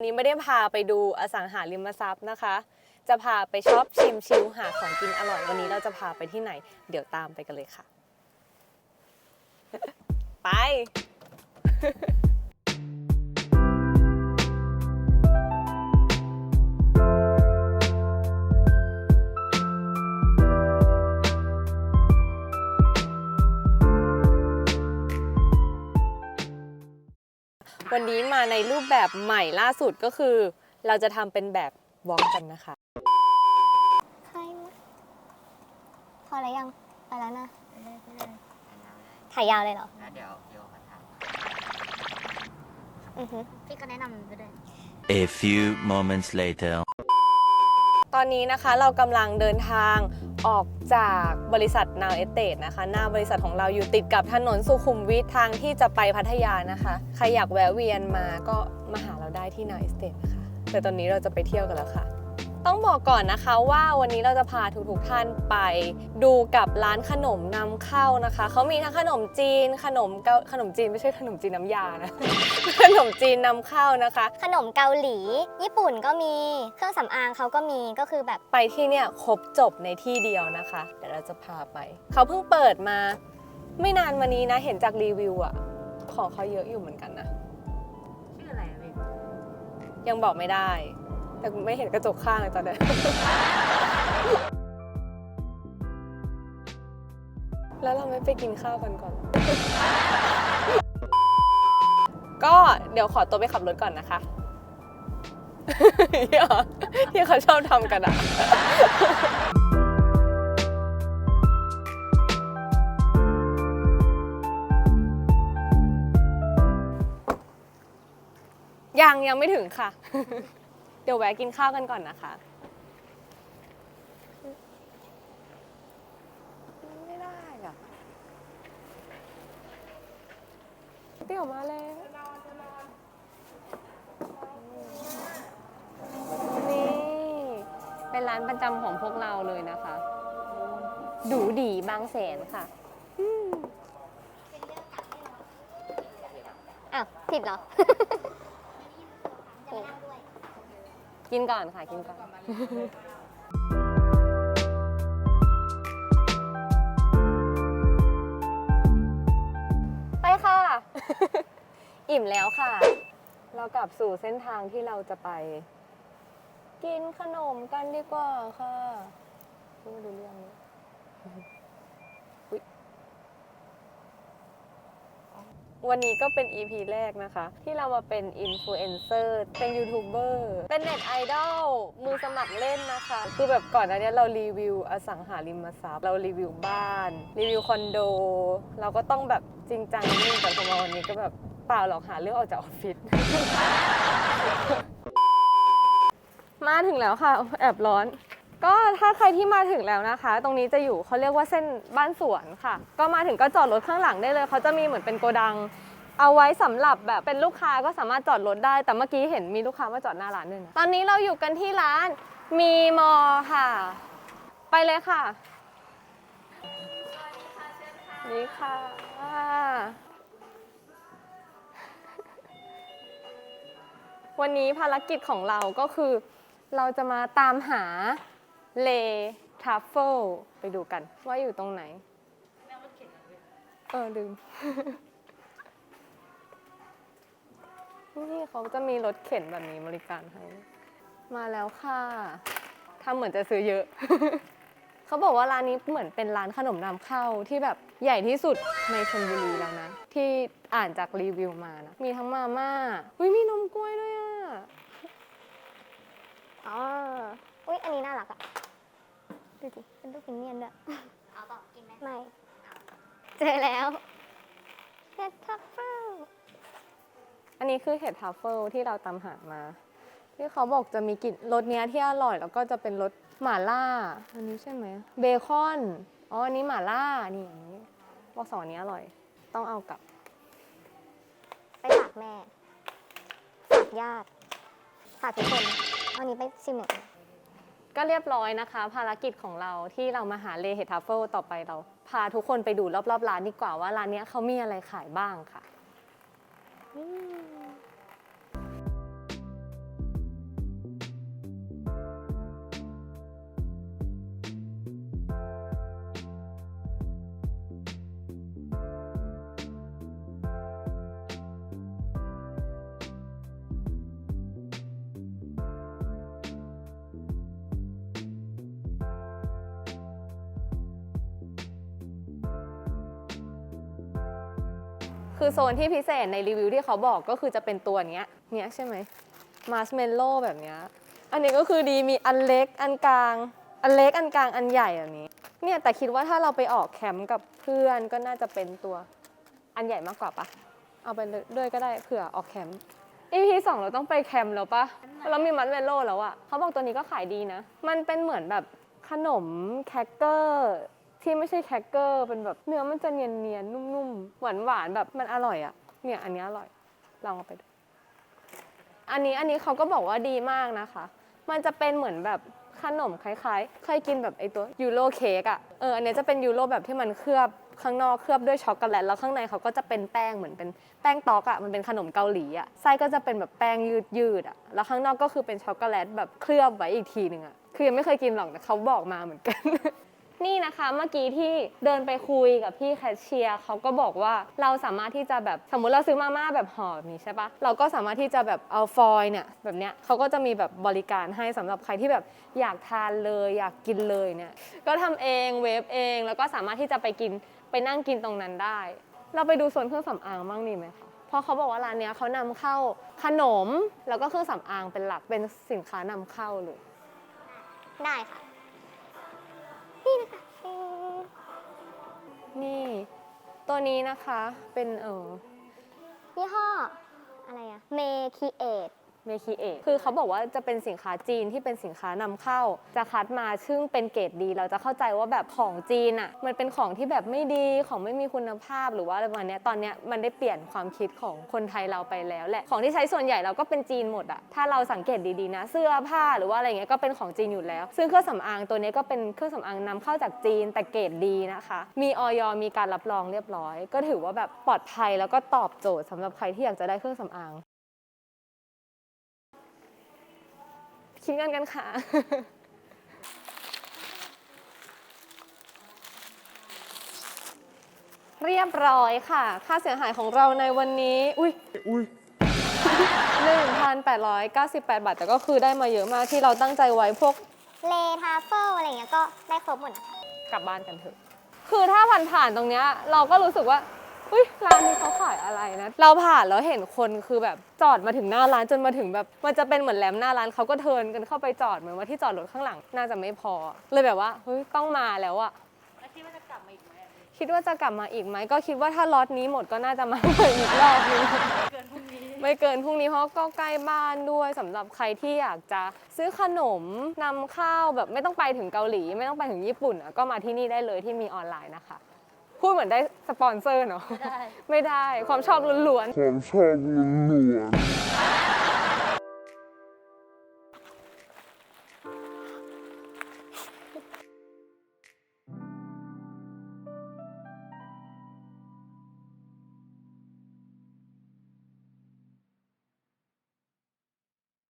วันนี้ไม่ได้พาไปดูอสังหาริมทรัพย์นะคะ จะพาไปช็อปชิมชิลหาของกินอร่อยวันนี้เราจะพาไปที่ไหน เดี๋ยวตามไปกันเลยค่ะ ไป วันนี้มาในรูปแบบใหม่ล่าสุดก็คือ เราจะทำเป็นแบบวอล์กกันนะคะ ใครมาพอแล้วยัง ไปแล้วนะไปเลยไปเลยไปยาวเลยถ่ายยาวเลยเหรอ แล้วเดี๋ยวโยมาถามอือฮึ พี่ก็แนะนำไปด้วย A few moments later. ตอนนี้นะคะเรากำลังเดินทางออกจากบริษัทนาวเอเตดนะคะหน้าบริษัทของเราอยู่ติดกับถนนสุขุมวิททางที่จะไปพัทยานะคะ ใครอยากแวะเวียนมาก็มาหาเราได้ที่นาวเอเตดนะคะแต่ตอนนี้เราจะไปเที่ยวกันแล้วค่ะ ต้องบอกก่อนนะคะว่าวันนี้เราจะพาทุกๆท่านไปดูกับร้านขนมนำเข้านะคะ เขามีทั้งขนมจีน ขนมเกาขนมจีนไม่ใช่ขนมจีนน้ำยานะ ขนมจีนนำเข้านะคะ ขนมเกาหลี ญี่ปุ่นก็มี เครื่องสำอางเขาก็มีก็คือแบบไปที่เนี่ยครบจบในที่เดียวนะคะเดี๋ยวเราจะพาไป เขาเพิ่งเปิดมา ไม่นานมานี้นะเห็นจากรีวิวอะของเขาเยอะอยู่เหมือนกันนะชื่ออะไรอะพี่ยังบอกไม่ได้ แต่ไม่เห็นกระจกข้างเลยตอนนี้แล้วเราไม่ไปกินข้าวกันก่อน ก็เดี๋ยวขอตัวไปขับรถก่อนนะคะที่เขาชอบทำกันอะยังยังไม่ถึงค่ะเดี๋ยวแวะกินข้าวกันก่อนนะคะ ไม่ได้อะเดี๋ยวมาแล้วนี่ เป็นร้านประจำของพวกเราเลยนะคะ ดูดีบางแสนค่ะอ้าวผิดเหรอ กินก่อนค่ะ กินก่อน ไปค่ะ อิ่มแล้วค่ะ เรากลับสู่เส้นทางที่เราจะไป กินขนมกันดีกว่าค่ะพูดไม่รู้เรื่องเลยอุ๊ย วันนี้ก็เป็น EP แรกนะคะ ที่เรามาเป็นอินฟลูเอนเซอร์เป็นยูทูบเบอร์เป็นเน็ตไอดอลมือสมัครเล่นนะคะ คือแบบก่อนหน้านี้เรารีวิวอสังหาริมทรัพย์ เรารีวิวบ้าน รีวิวคอนโด เราก็ต้องแบบจริงจังนิดนึงแต่พอมวันนี้ก็แบบเปล่าหรอกหาเรื่องออกจากออฟฟิศมาถึงแล้วค่ะแอบร้อน ก็ถ้าใครที่มาถึงแล้วนะคะ ตรงนี้จะอยู่เขาเรียกว่าเส้นบ้านสวนค่ะ ก็มาถึงก็จอดรถข้างหลังได้เลยเขาจะมีเหมือนเป็นโกดัง เอาไว้สำหรับแบบเป็นลูกค้าก็สามารถจอดรถได้ แต่เมื่อกี้เห็นมีลูกค้ามาจอดหน้าร้านด้วยนะตอนนี้เราอยู่กันที่ร้านมีมอค่ะ ไปเลยค่ะนี่ค่ะวันนี้ภารกิจของเราก็คือ เราจะมาตามหา เลทัฟเฟิลไปดูกัน ว่าอยู่ตรงไหน เออลืม นี่เขาจะมีรถเข็นแบบนี้บริการให้ มาแล้วค่ะทำเหมือนจะซื้อเยอะ เขาบอกว่าร้านนี้เหมือนเป็นร้านขนมนำเข้าที่แบบใหญ่ที่สุดในชลบุรีแล้วนะ ที่อ่านจากรีวิวมานะ มีทั้งมาม่าอุ้ยมีนมกล้วยด้วยอะ อ๋อ อุ้ยอันนี้น่ารักอะ ดูสิเป็นลูกพินเนียนด้วยเอาต่อกินไหมไม่ เจอแล้วเฮดทัฟเฟิลอันนี้คือเห็ดทัฟเฟิลที่เราตามหามา ที่เขาบอกจะมีกลิ่นรสเนี้ยที่อร่อย แล้วก็จะเป็นรสหม่าล่า อันนี้ใช่ไหมเบคอนอ๋ออันนี้หม่าล่านี่อย่างนี้บอกสองอันนี้อร่อย ต้องเอากลับ ไปฝากแม่ฝากญาติฝากทุกคนเอาอันนี้ไปชิมหนึ่งอัน ก็เรียบร้อยนะคะ ภารกิจของเราที่เรามาหาเลเฮทัฟเฟิลต่อไปเรา พาทุกคนไปดูรอบๆร้านดีกว่าว่าร้านเนี้ยเขามีอะไรขายบ้างค่ะ คือโซนที่พิเศษในรีวิวที่เขาบอกก็คือจะเป็นตัวเนี้ยเนี้ยใช่ไหมมาร์ชเมลโล่แบบเนี้ยอันนี้ก็คือดีมีอันเล็กอันกลาง อันเล็กอันกลางอันใหญ่แบบนี้ เนี่ยแต่คิดว่าถ้าเราไปออกแคมป์กับเพื่อนก็น่าจะเป็นตัวอันใหญ่มากกว่าปะเอาไปด้วยก็ได้เผื่อออกแคมป์ EP สองเราต้องไปแคมป์แล้วปะเรามีมัดเวลโล่แล้วอะเขาบอกตัวนี้ก็ขายดีนะ มันเป็นเหมือนแบบขนมแครกเกอร์ ที่ไม่ใช่แครกเกอร์เป็นแบบเนื้อมันจะเนียนๆนุ่มๆ หวานๆแบบมันอร่อยอะเนี่ยอันนี้อร่อย ลองเอาไปดู อันนี้อันนี้เขาก็บอกว่าดีมากนะคะ มันจะเป็นเหมือนแบบขนมคล้ายๆ เคยกินแบบไอตัวยูโรเค้กอะเอออันนี้จะเป็นยูโรแบบที่มันเคลือบข้างนอกเคลือบด้วยช็อกโกแลตแล้วข้างในเขาก็จะเป็นแป้งเหมือนเป็นแป้งตอกอะมันเป็นขนมเกาหลีอะไส้ก็จะเป็นแบบแป้งยืดยืดๆอะแล้วข้างนอกก็คือเป็นช็อกโกแลตแบบเคลือบไว้อีกทีหนึ่งอะคือยังไม่เคยกินหรอกแต่เขาบอกมาเหมือนกัน นี่นะคะเมื่อกี้ที่เดินไปคุยกับพี่แคชเชียร์เขาก็บอกว่าเราสามารถที่จะแบบสมมุติเราซื้อมาม่าแบบห่อแบบนี้ใช่ปะเราก็สามารถที่จะแบบเอาฟอยล์เนี่ยแบบเนี้ยเขาก็จะมีแบบบริการให้สำหรับใครที่แบบอยากทานเลยอยากกินเลยเนี่ยก็ทำเองเวฟเอง แล้วก็สามารถที่จะไปกินไปนั่งกินตรงนั้นได้ เราไปดูโซนเครื่องสำอางบ้างดีไหมคะเพราะเขาบอกว่าร้านเนี้ยเขานำเข้าขนมแล้วก็เครื่องสำอางเป็นหลักเป็นสินค้านำเข้าเลย ได้ค่ะ นี่นะคะนี่ตัวนี้นะคะเป็นเออยี่ห้ออะไรอะเมคิเอท เมคิเอะคือเขาบอกว่าจะเป็นสินค้าจีนที่เป็นสินค้านำเข้า จะคัดมาซึ่งเป็นเกรดดี เราจะเข้าใจว่าแบบของจีนอะ่ะมันเป็นของที่แบบไม่ดีของไม่มีคุณภาพหรือว่าอะไรประมาณเนี้ยตอนเนี้ยมันได้เปลี่ยนความคิดของคนไทยเราไปแล้วแหละของที่ใช้ส่วนใหญ่เราก็เป็นจีนหมดอะถ้าเราสังเกตดีๆนะ เสื้อผ้าหรือว่าอะไรเงี้ยก็เป็นของจีนอยู่แล้ว ซึ่งเครื่องสำอางตัวนี้ก็เป็นเครื่องสำอางนำเข้าจากจีนแต่เกรดดีนะคะ มีออยมีการรับรองเรียบร้อย ก็ถือว่าแบบปลอดภัยแล้วก็ตอบโจทย์สำหรับใครที่อยากจะได้เครื่องสำอาง คิดเงินกันค่ะ เรียบร้อยค่ะ ค่าเสียหายของเราในวันนี้ อุ้ยอุ้ยหนึ่งพันแปดร้อยเก้าสิบแปดบาท แต่ก็คือได้มาเยอะมากที่เราตั้งใจไว้พวกเลทาเฟิลอะไรเงี้ยก็ได้ครบหมดนะคะ กลับบ้านกันเถอะ คือถ้าผ่านผ่านๆตรงเนี้ยเราก็รู้สึกว่า อุ้ยร้านนี้เขาขายอะไรนะ เราผ่านแล้วเห็นคนคือแบบจอดมาถึงหน้าร้านจนมาถึงแบบ มันจะเป็นเหมือนแหลมหน้าร้านเขาก็เทิร์นกันเข้าไปจอดเหมือนว่าที่จอดรถข้างหลังน่าจะไม่พอ เลยแบบว่าเฮ้ยต้องมาแล้วอะแล้วคิดว่าจะกลับมาอีกไหมอะพี่คิดว่าจะกลับมาอีกไหมก็คิดว่าถ้าล็อตนี้หมดก็น่าจะมาใหม่อีกรอบนึง เกินพรุ่งนี้ ไม่เกินพรุ่งนี้เพราะก็ใกล้บ้านด้วยสำหรับใครที่อยากจะซื้อขนมนำข้าวแบบไม่ต้องไปถึงเกาหลี ไม่ต้องไปถึงญี่ปุ่นอะก็มาที่นี่ได้เลยที่มีออนไลน์นะคะ พูดเหมือนได้สปอนเซอร์เนาะได้ไม่ได้ ความชอบล้วนความชอบล้วนๆ